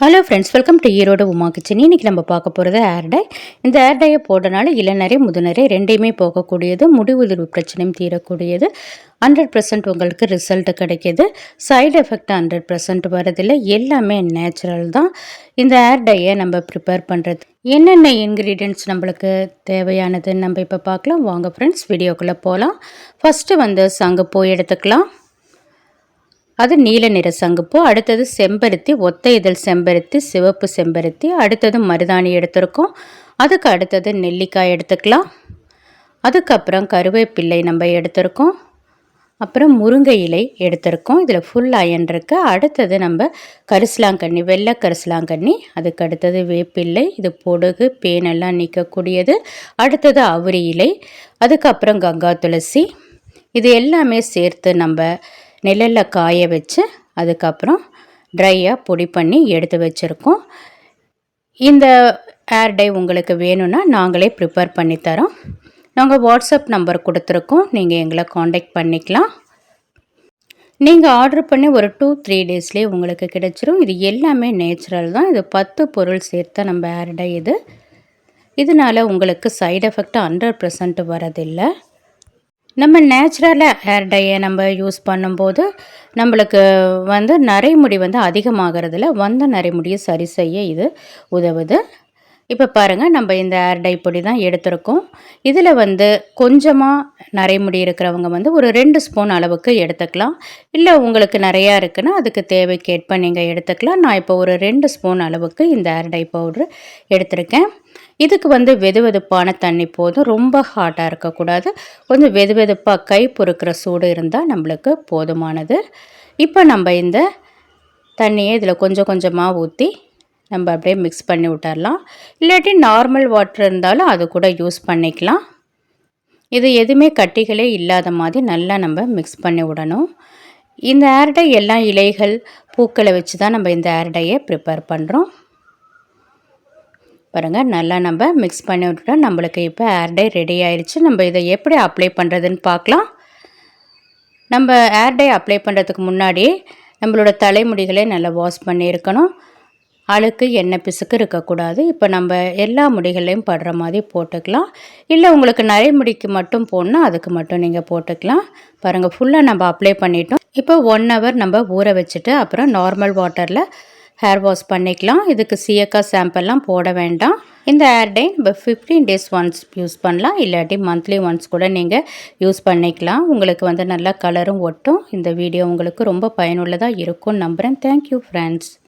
Hello friends welcome to Erode Uma kitchen இன்றைக்கி நம்ம பார்க்க போகிறது ஏர் டை இந்த ஏர் டையை போடுறனால இளநரை முதுநரை ரெண்டையுமே போகக்கூடியது முடி உதிர்வு பிரச்சனையும் தீரக்கூடியது. ஹண்ட்ரட் பர்சன்ட் உங்களுக்கு ரிசல்ட் கிடைக்கிது. சைடு எஃபெக்ட் ஹண்ட்ரட் பர்சன்ட் வரதில்லை எல்லாமே நேச்சுரல் தான். இந்த ஏர் டையை நம்ம ப்ரிப்பேர் பண்ணுறது என்னென்ன இன்க்ரீடியன்ட்ஸ் நம்மளுக்கு தேவையானதுன்னு நம்ம இப்போ பார்க்கலாம். வாங்க ஃப்ரெண்ட்ஸ் வீடியோக்குள்ளே போகலாம் ஃபஸ்ட்டு வந்து போய் எடுத்துக்கலாம். அது நீல நிற சங்குப்பூ அடுத்தது செம்பருத்தி ஒத்த இதழ் செம்பருத்தி சிவப்பு செம்பருத்தி அடுத்தது மருதாணி எடுத்திருக்கோம். அதுக்கு அடுத்தது நெல்லிக்காய் எடுத்துக்கலாம். அதுக்கப்புறம் கருவேப்பிள்ளை நம்ம எடுத்திருக்கோம். அப்புறம் முருங்கை இலை எடுத்திருக்கோம். இதில் ஃபுல் அயன் இருக்குது அடுத்தது நம்ம கரிசலாங்கண்ணி வெள்ளை கரிசலாங்கண்ணி அதுக்கு அடுத்தது வேப்பில்லை இது பொடுகு பேனெல்லாம் நீக்கக்கூடியது. அடுத்தது அவுரி இலை அதுக்கப்புறம் கங்கா துளசி. இது எல்லாமே சேர்த்து நம்ம நிழலில் காய வச்சு அதுக்கப்புறம் ட்ரையாக பொடி பண்ணி எடுத்து வச்சுருக்கோம். இந்த ஏர் டை உங்களுக்கு வேணும்னா நாங்களே ப்ரிப்பேர் பண்ணித்தரோம் நாங்கள் வாட்ஸ்அப் நம்பர் கொடுத்துருக்கோம். நீங்கள் எங்களை காண்டாக்ட் பண்ணிக்கலாம். நீங்கள் ஆர்டர் பண்ணி ஒரு டூ த்ரீ டேஸ்லேயே உங்களுக்கு கிடைச்சிரும். இது எல்லாமே நேச்சுரல் தான். இது பத்து பொருள் சேர்த்த நம்ம ஏர் டை இது. இதனால் உங்களுக்கு சைடு எஃபெக்ட் ஹண்ட்ரட் பர்சன்ட் வரதில்லை. நம்ம நேச்சுரலாக ஹேர் டையை நம்ம யூஸ் பண்ணும்போது நம்மளுக்கு வந்து நரைமுடி வந்து அதிகமாகிறதுல வந்த நரைமுடியை சரி செய்ய இது உதவுது. இப்போ பாருங்கள் நம்ம இந்த ஏர் டை பொடி தான் எடுத்திருக்கோம். இதில் வந்து கொஞ்சமாக நரைமுடி இருக்கிறவங்க வந்து ஒரு ரெண்டு ஸ்பூன் அளவுக்கு எடுத்துக்கலாம். இல்லை உங்களுக்கு நிறையா இருக்குன்னா அதுக்கு தேவைக்கேற்ப நீங்கள் எடுத்துக்கலாம். நான் இப்போ ஒரு ரெண்டு ஸ்பூன் அளவுக்கு இந்த ஏர் டை பவுட்ரு எடுத்திருக்கேன். இதுக்கு வந்து வெது வெதுப்பான தண்ணி போதும். ரொம்ப ஹாட்டாக இருக்கக்கூடாது. கொஞ்சம் வெது வெதுப்பாக கை பொறுக்கிற சூடு இருந்தால் நம்மளுக்கு போதுமானது. இப்போ நம்ம இந்த தண்ணியை இதில் கொஞ்சம் கொஞ்சமாக ஊற்றி நம்ம அப்படியே மிக்ஸ் பண்ணி விட்டுறலாம். இல்லாட்டி நார்மல் வாட்டர் இருந்தாலும் அது கூட யூஸ் பண்ணிக்கலாம். இது எதுவுமே கட்டிகளே இல்லாத மாதிரி நல்லா நம்ம மிக்ஸ் பண்ணி விடணும். இந்த ஏர்டை எல்லா இலைகள் பூக்களை வச்சு தான் நம்ம இந்த ஏர்டையை ப்ரிப்பேர் பண்ணுறோம் பாருங்கள் நல்லா நம்ம மிக்ஸ் பண்ணி விட்டுட்டோம் நம்மளுக்கு இப்போ ஏர்டை ரெடி ஆயிடுச்சு நம்ம இதை எப்படி அப்ளை பண்ணுறதுன்னு பார்க்கலாம். நம்ம ஏர்டை அப்ளை பண்ணுறதுக்கு முன்னாடி நம்மளோட தலைமுடிகளை நல்லா வாஷ் பண்ணியிருக்கணும். அழுக்கு எண்ணெய் பிசுக்கு இருக்கக்கூடாது. இப்போ நம்ம எல்லா முடிகளையும் படுற மாதிரி போட்டுக்கலாம். இல்லை உங்களுக்கு நிறைய முடிக்கு மட்டும் போடணும் அதுக்கு மட்டும் நீங்கள் போட்டுக்கலாம். பாருங்கள் ஃபுல்லாக நம்ம அப்ளை பண்ணிட்டோம். இப்போ ஒன் ஹவர் நம்ம ஊற வச்சுட்டு அப்புறம் நார்மல் வாட்டரில் ஹேர் வாஷ் பண்ணிக்கலாம். இதுக்கு சியக்கா சாம்பிள்லாம் போட வேண்டாம். இந்த ஹேர் டே நம்ம ஃபிஃப்டீன் டேஸ் ஒன்ஸ் யூஸ் பண்ணலாம். இல்லாட்டி மந்த்லி ஒன்ஸ் கூட நீங்கள் யூஸ் பண்ணிக்கலாம். உங்களுக்கு வந்து நல்லா கலரும் ஒட்டும். இந்த வீடியோ உங்களுக்கு ரொம்ப பயனுள்ளதாக இருக்கும்னு நம்புகிறேன் தேங்க்யூ ஃப்ரெண்ட்ஸ்